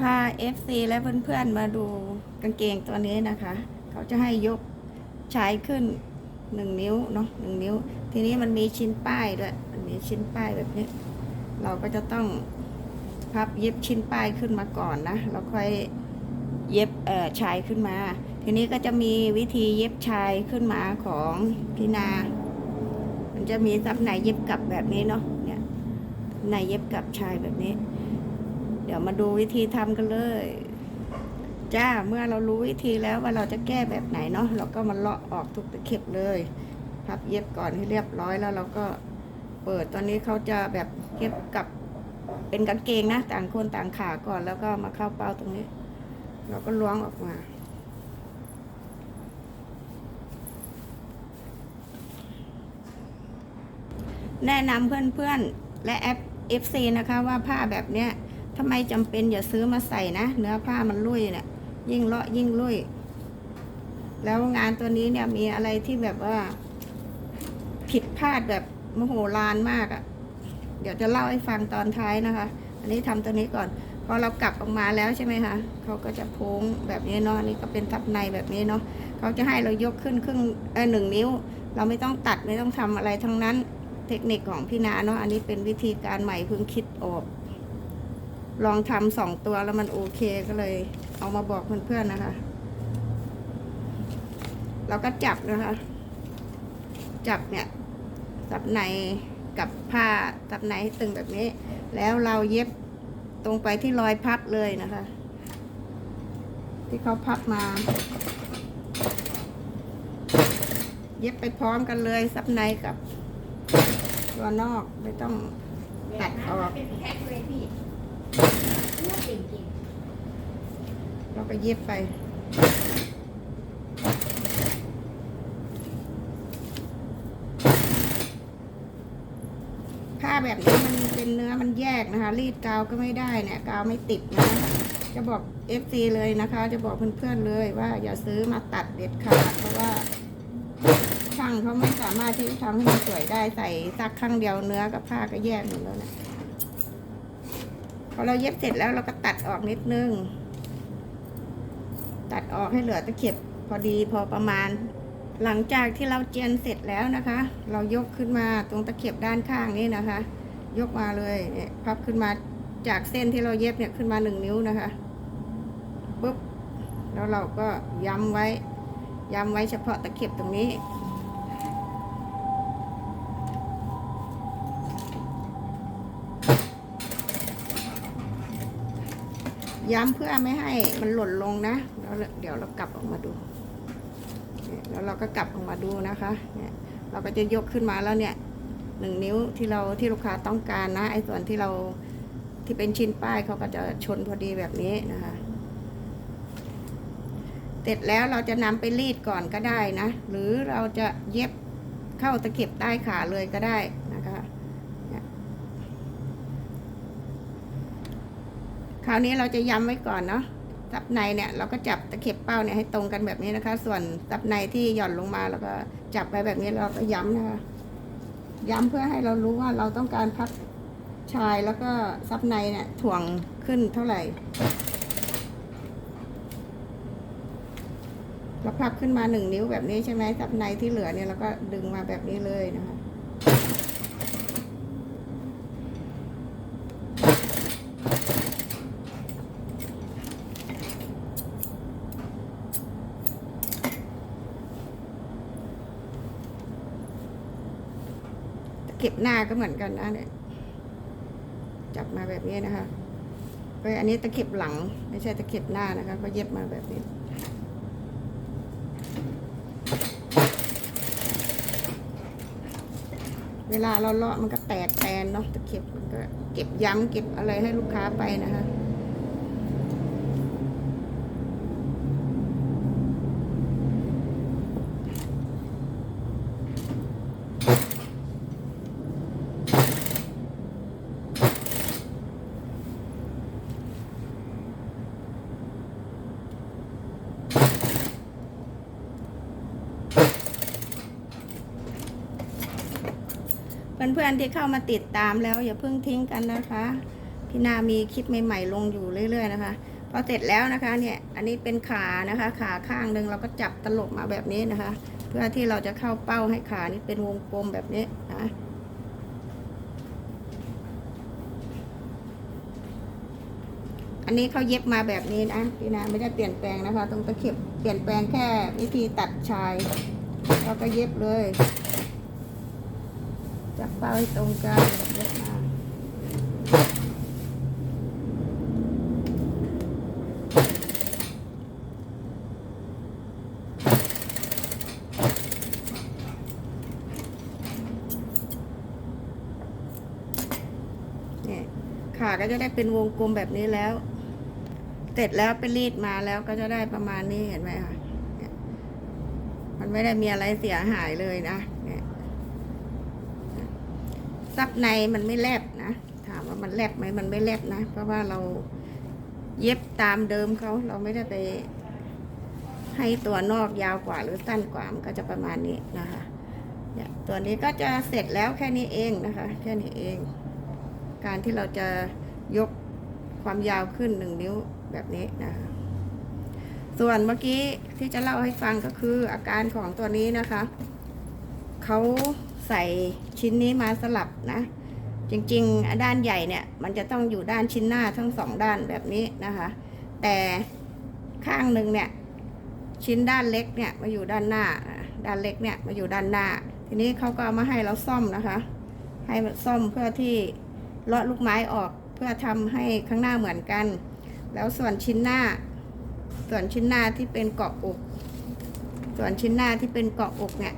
พา FC และเพื่อนๆมาดูกางเกงตัวนี้นะคะ เขาจะให้ยกชายขึ้นหนึ่งนิ้วเนาะหนึ่งนิ้ว ทีนี้มันมีชิ้นป้ายด้วย มันมีชิ้นป้ายแบบนี้ เราก็จะต้องพับเย็บชิ้นป้ายขึ้นมาก่อนนะเราค่อยเย็บเอ่อชายขึ้นมา ทีนี้ก็จะมีวิธีเย็บชายขึ้นมาของพี่นา มันจะมีซับในเย็บกลับแบบนี้เนาะเนี่ยในเย็บกลับชายแบบนี้ ดี๋ยวมาดูวิธีทำกันเลย จ้าเมื่อเรารู้วิธีแล้วว่าเราจะแก้แบบไหนเนาะเราก็มาเลาะออกทุกตะเข็บเลยพับเย็บก่อนให้เรียบร้อยแล้วเราก็เปิดตอนนี้เขาจะแบบเย็บกับเป็นกางเกงนะ ต่างคนต่างขาก่อนแล้วก็มาเข้าเป้าตรงนี้ เราก็ล้วงออกมา แนะนำเพื่อนๆและแอป FC นะคะว่าผ้าแบบเนี้ย ทำไมจำเป็นอย่าซื้อมาใส่นะ เนื้อผ้ามันลุยเนี่ยยิ่งเลาะยิ่งลุยแล้วงานตัวนี้เนี่ยมีอะไรที่แบบว่า ผิดพลาดแบบโมโหฬารมากอะ่ะ เดี๋ยวจะเล่าให้ฟังตอนท้ายนะคะ อันนี้ทำตัวนี้ก่อน พอเรากลับออกมาแล้วใช่ไหมคะเขาก็จะโพ้งแบบนี้เนาะอันนี้ก็เป็นทับในแบบนี้เนาะเขาจะให้เรายกขึ้นครึ่งเออหนึ่งนิ้ว เราไม่ต้องตัดไม่ต้องทำอะไรทั้งนั้น เทคนิคของพี่นาเนาะอันนี้เป็นวิธีการใหม่เพิ่งคิดออก ลองทำสองตัวแล้วมันโอเคก็เลย เอามาบอกเพื่อนๆนะคะ เราก็จับนะคะ จับเนี่ยจับในกับผ้าจับในให้ตึงแบบนี้ แล้วเราเย็บตรงไปที่รอยพับเลยนะคะ ที่เขาพับมา เย็บไปพร้อมกันเลยซับในกับตัวนอกไม่ต้องตัดออก เราก็เย็บไปผ้าแบบนี้มันเป็นเนื้อมันแยกนะคะ รีดกาวก็ไม่ได้เนี่ยกาวไม่ติดนะจะบอก FC เลยนะคะ จะบอกเพื่อนๆเลยว่าอย่าซื้อมาตัดเด็ดขาดเพราะว่าช่างเขาไม่สามารถที่จะทำให้มันสวยได้ใส่ซักครั้งเดียวเนื้อกับผ้าก็แยกหมดแล้วนะ อเราเย็บเสร็จแล้วเราก็ตัดออกนิดนึง ตัดออกให้เหลือตะเข็บพอดีพอประมาณ หลังจากที่เราเจียนเสร็จแล้วนะคะ เรายกขึ้นมาตรงตะเข็บด้านข้างนี่นะคะ ยกมาเลยเนี่ยพับขึ้นมาจากเส้นที่เราเย็บเนี่ยขึ้นมาหนึ่งนิ้วนะคะปุ๊บแล้วเราก็ย้ำไว้ย้ำไว้เฉพาะตะเข็บตรงนี้ ย้ำเพื่อไม่ให้มันหล่นลงนะแล้วเดี๋ยวเรากลับออกมาดูแล้วเราก็กลับออกมาดูนะคะเนี่ยเราก็จะยกขึ้นมาแล้วเนี่ยหนึ่งนิ้วที่เราที่ลูกค้าต้องการนะไอ้ส่วนที่เราที่เป็นชิ้นป้ายเขาก็จะชนพอดีแบบนี้นะคะเสร็จแล้วเราจะนำไปรีดก่อนก็ได้นะ หรือเราจะเย็บเข้าตะเข็บใต้ขาเลยก็ได้นะคะเนี่ยค ราวนี้เราจะย้ำไว้ก่อนเนาะซับในเนี่ยเราก็จับตะเข็บเป้าเนี่ยให้ตรงกันแบบนี้นะคะ ส่วนซับในที่หย่อนลงมาเราก็จับไปแบบนี้เราก็ย้ำนะคะ ย้ำเพื่อให้เรารู้ว่าเราต้องการพับชายแล้วก็ซับในเนี่ยถ่วงขึ้นเท่าไหร่เราพับขึ้นมาหนึ่งนิ้วแบบนี้ใช่ไหมซับในที่เหลือเนี่ยเราก็ดึงมาแบบนี้เลยนะคะ เก็บหน้าก็เหมือนกันนะเนี่ยจับมาแบบนี้นะคะก็อันนี้ตะเข็บหลัง ไม่ใช่ตะเข็บหน้านะคะ ก็เย็บมาแบบนี้เวลาเราเลาะมันก็แตกแตนเนาะตะเข็บมันก็เก็บย้ำเก็บอะไรให้ลูกค้าไปนะคะ เพื่อนๆที่เข้ามาติดตามแล้ว อย่าเพิ่งทิ้งกันนะคะพี่นามีคลิปใหม่ๆลงอยู่เรื่อย ๆ นะคะพอเสร็จแล้วนะคะเนี่ยอันนี้เป็นขานะคะ ขาข้างหนึ่งเราก็จับตลบมาแบบนี้นะคะ เพื่อที่เราจะเข้าเป้าให้ขานี่เป็นวงกลมแบบนี้นะอันนี้เขาเย็บมาแบบนี้นะพี่นาไม่ได้เปลี่ยนแปลงนะคะตรงตะเข็บเปลี่ยนแปลงแค่วิธีตัดชายเราก็เย็บเลย เป้าให้ตรงกันเย็บมเนี่ยขาก็จะได้เป็นวงกลมแบบนี้แล้ว เสร็จแล้วไปรีดมาแล้วก็จะได้ประมาณนี้เห็นไหมคะมันไม่ได้มีอะไรเสียหายเลยนะ ซับในมันไม่แลบนะ ถามว่ามันแลบไหมมันไม่แลบนะ เพราะว่าเราเย็บตามเดิมเขาเราไม่ได้ไป ให้ตัวนอกยาวกว่าหรือสั้นกว่ามันก็จะประมาณนี้นะคะเนี่ยตัวนี้ก็จะเสร็จแล้วแค่นี้เองนะคะ แค่นี้เอง การที่เราจะยกความยาวขึ้นหนึ่งนิ้วแบบนี้นะคะส่วนเมื่อกี้ที่จะเล่าให้ฟังก็คืออาการของตัวนี้นะคะเขา ใส่ชิ้นนี้มาสลับนะ จริงๆ ด้านใหญ่เนี่ย มันจะต้องอยู่ด้านชิ้นหน้าทั้งสองด้านแบบนี้นะคะ แต่ข้างหนึ่งเนี่ย ชิ้นด้านเล็กเนี่ยมาอยู่ด้านหน้า ด้านเล็กเนี่ยมาอยู่ด้านหน้า ทีนี้เขาก็เอามาให้เราซ่อมนะคะ ให้ซ่อมเพื่อที่เลาะลูกไม้ออกเพื่อทำให้ข้างหน้าเหมือนกัน แล้วส่วนชิ้นหน้า ส่วนชิ้นหน้าที่เป็นเกาะอก ส่วนชิ้นหน้าที่เป็นเกาะอกเนี่ย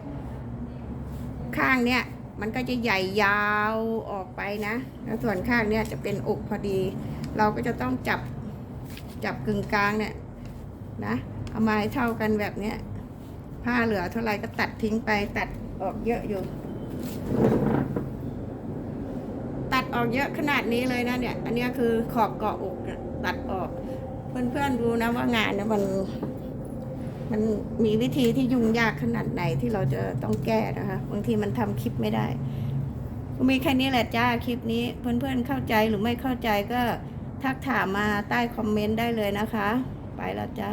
ข้างเนี่ยมันก็จะใหญ่ยาวออกไปนะ แล้วส่วนข้างเนี่ยจะเป็นอกพอดี เราก็จะต้องจับจับกึ่งกลางเนี่ยนะเอามาให้เท่ากันแบบเนี้ยผ้าเหลือเท่าไหร่ก็ตัดทิ้งไปตัดออกเยอะอยู่ ตัดออกเยอะขนาดนี้เลยนะเนี่ย อันนี้คือขอบเกาะอกตัดออก เพื่อนๆดูนะว่างานเนี่ยมัน มันมีวิธีที่ยุ่งยากขนาดไหนที่เราจะต้องแก้นะคะบางทีมันทำคลิปไม่ได้ก็มีแค่นี้แหละจ้าคลิปนี้ เพื่อนๆเข้าใจหรือไม่เข้าใจก็ทักถามมาใต้คอมเมนต์ได้เลยนะคะ ไปแล้วจ้า